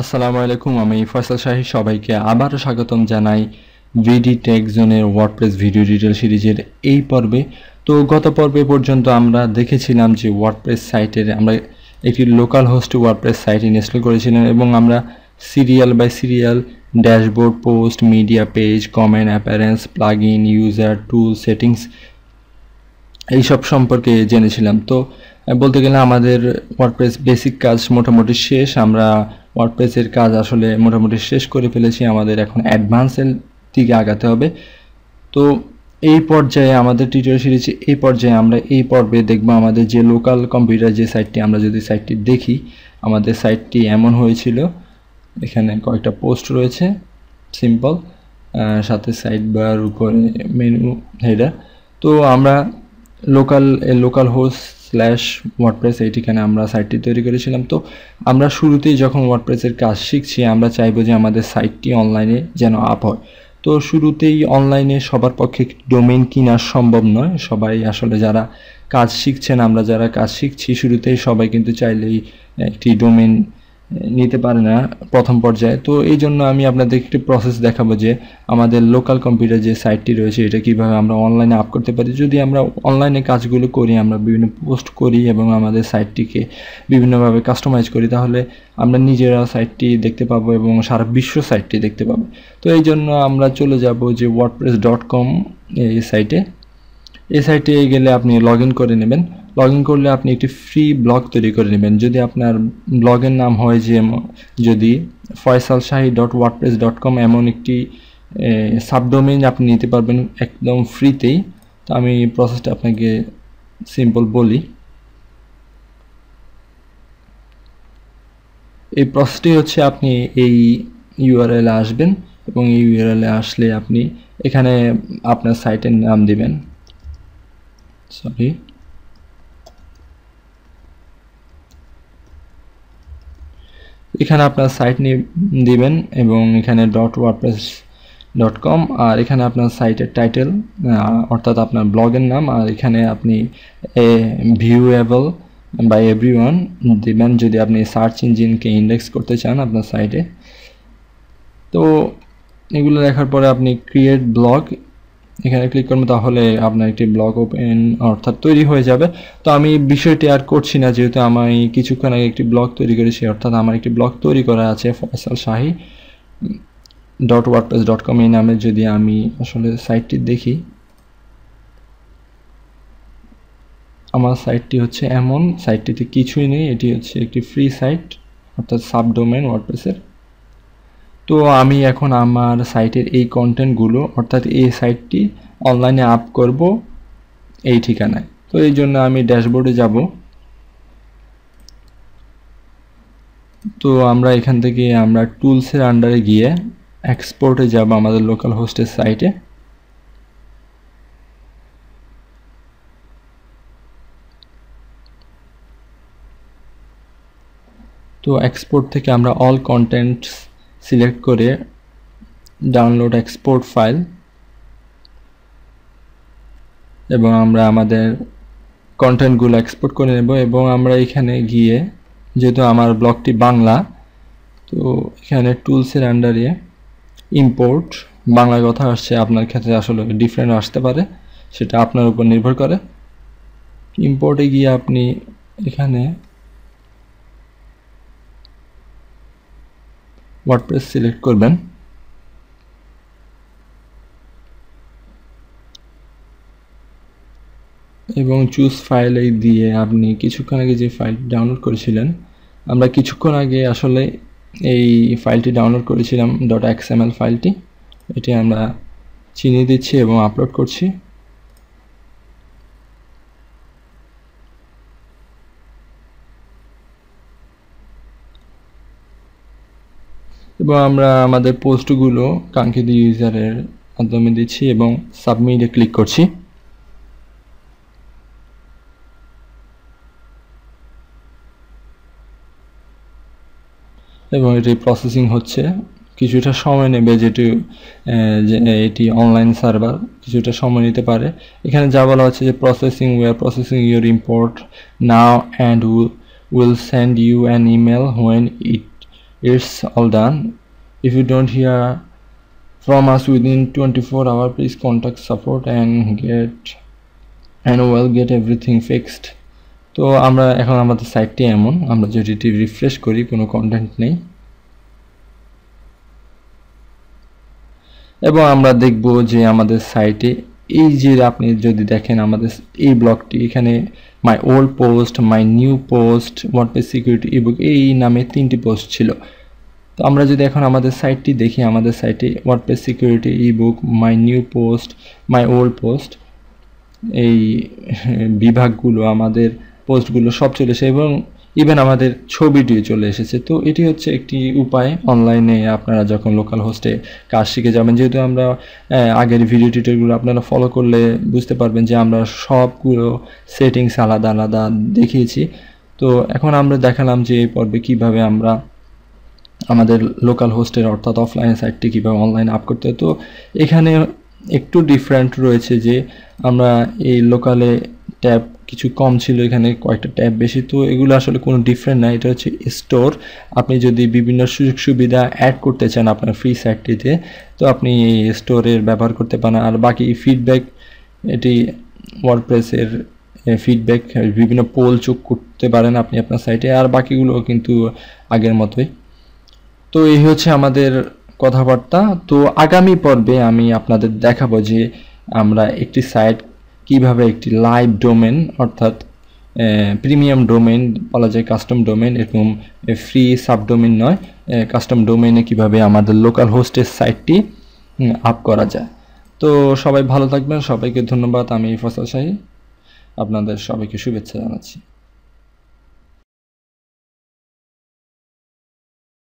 আসসালামু আলাইকুম, আমি ফয়সাল শাহী। সবাইকে আবারও স্বাগতম জানাই ভিডি টেক জোনের ওয়ার্ডপ্রেস ভিডিও ডিটেল সিরিজের এই পর্বে। তো গত পর্বে পর্যন্ত আমরা দেখেছিলাম যে ওয়ার্ডপ্রেস সাইটের আমরা একটি local host WordPress site install করেছিলাম এবং আমরা serial by serial dashboard post media page comment appearance plugin user tool settings এইসব সম্পর্কে জেনেছিলাম। তো, বলতে গেলে আমাদের ওয়ার্ডপ্রেস বেসিক কাজ মোটামুটি শেষ। আমরা ওয়ার্ডপ্রেসের কাজ আসলে মোটামুটি শেষ করে ফেলেছি। আমাদের এখন অ্যাডভান্সের দিকে আগাতে হবে। তো এই পর্যায়ে আমাদের টিউটোরিয়াল সিরিজে এই পর্যায়ে আমরা এই পর্বে দেখব আমাদের যে লোকাল কম্পিউটার যে সাইটটি আমরা যদি সাইটটি দেখি, আমাদের সাইটটি এমন হয়েছিল। এখানে কয়েকটা পোস্ট রয়েছে সিম্পল সাথে সাইড বার উপরে মেনু হেডার তো আমরা local local host slash WordPress এই ঠিকানা আমরা সাইটটি তৈরি করেছিলাম। তো আমরা শুরুতেই যখন ওয়ার্ডপ্রেসের কাজ শিখছি, আমরা চাইব যে আমাদের সাইটটি অনলাইনে যেন আপ হয়। তো শুরুতেই অনলাইনে সবার পক্ষে ডোমেন কিনা সম্ভব নয়। সবাই আসলে যারা কাজ শিখছেন, আমরা যারা কাজ শিখছি, শুরুতেই সবাই কিন্তু চাইলেই একটি ডোমেইন নিতে পারে না প্রথম পর্যায়ে। তো এই জন্য আমি আপনাদের একটি প্রসেস দেখাবো যে আমাদের লোকাল কম্পিউটার যে সাইটটি রয়েছে, এটা কীভাবে আমরা অনলাইনে আপ করতে পারি। যদি আমরা অনলাইনে কাজগুলো করি, আমরা বিভিন্ন পোস্ট করি এবং আমাদের সাইটটিকে বিভিন্নভাবে কাস্টমাইজ করি, তাহলে আমরা নিজেরা সাইটটি দেখতে পাবো এবং সারা বিশ্ব সাইটটি দেখতে পাবো। তো এই জন্য আমরা চলে যাব যে ওয়ার্ডপ্রেস ডট কম এই সাইটে এই সাইটে গেলে আপনি লগ করে নেবেন। লগ ইন করলে আপনি একটি ফ্রি ব্লগ তৈরি করে নেবেন। যদি আপনার ব্লগের নাম হয় যে, যদি Faisal Shahi dot WordPress dot com এমন একটি সাবডোমেইন আপনি নিতে পারবেন একদম ফ্রিতেই তো আমি প্রসেসটা আপনাকে সিম্পল বলি। এই প্রসেসটি হচ্ছে আপনি এই ইউআরএলে আসবেন এবং এই ইউআরএলে আসলে আপনি এখানে আপনার সাইটের নাম দিবেন। সরি এখানে আপনার সাইট নিয়ে দিবেন এবং এখানে ডট ওয়ার্ডপ্রেস ডট কম আর এখানে আপনার সাইটের টাইটেল অর্থাৎ আপনার ব্লগের নাম আর এখানে আপনি a viewable by everyone দিবেন যদি আপনি সার্চ ইঞ্জিনকে ইন্ডেক্স করতে চান আপনার সাইটে তো এগুলো দেখার পরে আপনি ক্রিয়েট ব্লগ এখানে ক্লিক করব তাহলে আপনার একটি ব্লগ ওপেন অর্থাৎ তৈরি হয়ে যাবে। তো আমি বিষয়টি আর করছি না, যেহেতু আমি কিছুক্ষণ আগে একটি ব্লগ তৈরি করেছি, অর্থাৎ আমার একটি ব্লগ তৈরি করা আছে, Faisal Shahi dot WordPress dot com এই নামে যদি আমি আসলে সাইটটি দেখি। আমার সাইটটি হচ্ছে এমন সাইটটিতে কিছুই নেই, এটি হচ্ছে একটি ফ্রি সাইট অর্থাৎ সাবডোমেন ওয়ার্ডপ্রেসের তো আমি এখন আমার সাইটের এই কন্টেন্টগুলো অর্থাৎ এই সাইটটি অনলাইনে আপ করব এই ঠিকানায়। তো এই জন্য আমি ড্যাশবোর্ডে যাব। তো আমরা এখান থেকে আমরা টুলসের আন্ডারে গিয়ে এক্সপোর্টে যাব আমাদের লোকাল হোস্টের সাইটে তো এক্সপোর্ট থেকে আমরা অল কন্টেন্টস সিলেক্ট করে ডাউনলোড এক্সপোর্ট ফাইল এবং আমরা আমাদের কন্টেন্টগুলো এক্সপোর্ট করে নেব এবং আমরা এখানে গিয়ে, যেহেতু আমার ব্লগটি বাংলা, তো এখানে টুলসের আন্ডারে ইম্পোর্ট বাংলা কথা আসছে, আপনার ক্ষেত্রে আসলে ডিফারেন্ট আসতে পারে, সেটা আপনার উপর নির্ভর করে। ইম্পোর্টে গিয়ে আপনি এখানে ওয়ার্ডপ্রেস সিলেক্ট করবেন। এবং চুজ ফাইলে দিয়ে আপনি কিছুক্ষণ আগে যে ফাইল ডাউনলোড করেছিলেন, আমরা কিছুক্ষণ আগে আসলে এই ফাইলটি ডাউনলোড করেছিলাম. ডট এক্সএমএল ফাইলটি এটি আমরা চিনিয়ে দিচ্ছি এবং আপলোড করছি। এবং আমরা আমাদের পোস্টগুলো কাঙ্ক্ষিত ইউজারের মাধ্যমে দিচ্ছি এবং সাবমিটে ক্লিক করছি। এবং এটি প্রসেসিং হচ্ছে। কিছুটা সময় নেবে যেটি যে, এটি অনলাইন সার্ভার কিছুটা সময় নিতে পারে। এখানে যা বলা হচ্ছে যে processing R processing your import now and will send you an email when it it's all done if you don't hear from us within 24 hour please contact support and get and we'll get everything fixed তো আমরা এখন আমাদের সাইটটি এমন আমরা যদি এটি refresh করি কোনো কন্টেন্ট নেই এবং আমরা দেখব যে আমাদের সাইটে এই যে আপনি যদি দেখেন আমাদের এই ব্লগটি এখানে my old post my new post WordPress security ebook এই নামে তিনটি পোস্ট ছিল। তো আমরা যদি এখন আমাদের সাইটটি দেখি, আমাদের সাইটে WordPress security ebook my new post my old post এই বিভাগগুলো, আমাদের পোস্টগুলো সব চলে এসে এবং ইভেন আমাদের ছবিটিও চলে এসেছে। তো এটি হচ্ছে একটি উপায়। অনলাইনে আপনারা যখন লোকাল হোস্টে কাজ শিখে যাবেন, যেহেতু আমরা আগের ভিডিও টিউটোরিয়ালগুলো আপনারা ফলো করলে বুঝতে পারবেন যে আমরা সবগুলো সেটিংস আলাদা আলাদা দেখিয়েছি। তো এখন আমরা দেখালাম যে এই পর্বে কীভাবে আমরা আমাদের লোকাল হোস্টের অর্থাৎ অফলাইন সাইটটি কীভাবে অনলাইন আপ করতে তো এখানে একটু ডিফারেন্ট রয়েছে যে আমরা এই লোকালে ট্যাব কিছু কম ছিল এখানে, কয়েকটা ট্যাব বেশি। তো এগুলো আসলে কোনো ডিফারেন্ট না, এটা হচ্ছে স্টোর আপনি যদি বিভিন্ন সুযোগ সুবিধা অ্যাড করতে চান আপনার ফ্রি সাইটটিতে তো আপনি এই স্টোরের ব্যবহার করতে পারেন। আর বাকি ফিডব্যাক এটি ওয়ার্ডপ্রেসের ফিডব্যাক বিভিন্ন পোল চোখ করতে পারেন আপনি আপনার সাইটে আর বাকিগুলো কিন্তু আগের মতোই। তো এই হচ্ছে আমাদের কথাবার্তা। তো আগামী পর্বে আমি আপনাদের দেখাবো যে আমরা একটি সাইট কীভাবে একটি লাইভ ডোমেন, অর্থাৎ প্রিমিয়াম ডোমেন, বলা যায় কাস্টম ডোমেন, এরকম ফ্রি সাবডোমেন নয় কাস্টম ডোমেনে কীভাবে আমাদের লোকাল হোস্টের সাইটটি আপ করা যায়। তো সবাই ভালো থাকবেন, সবাইকে ধন্যবাদ, আমি ফসল শাহী, আপনাদের সবাইকে শুভেচ্ছা জানাচ্ছি।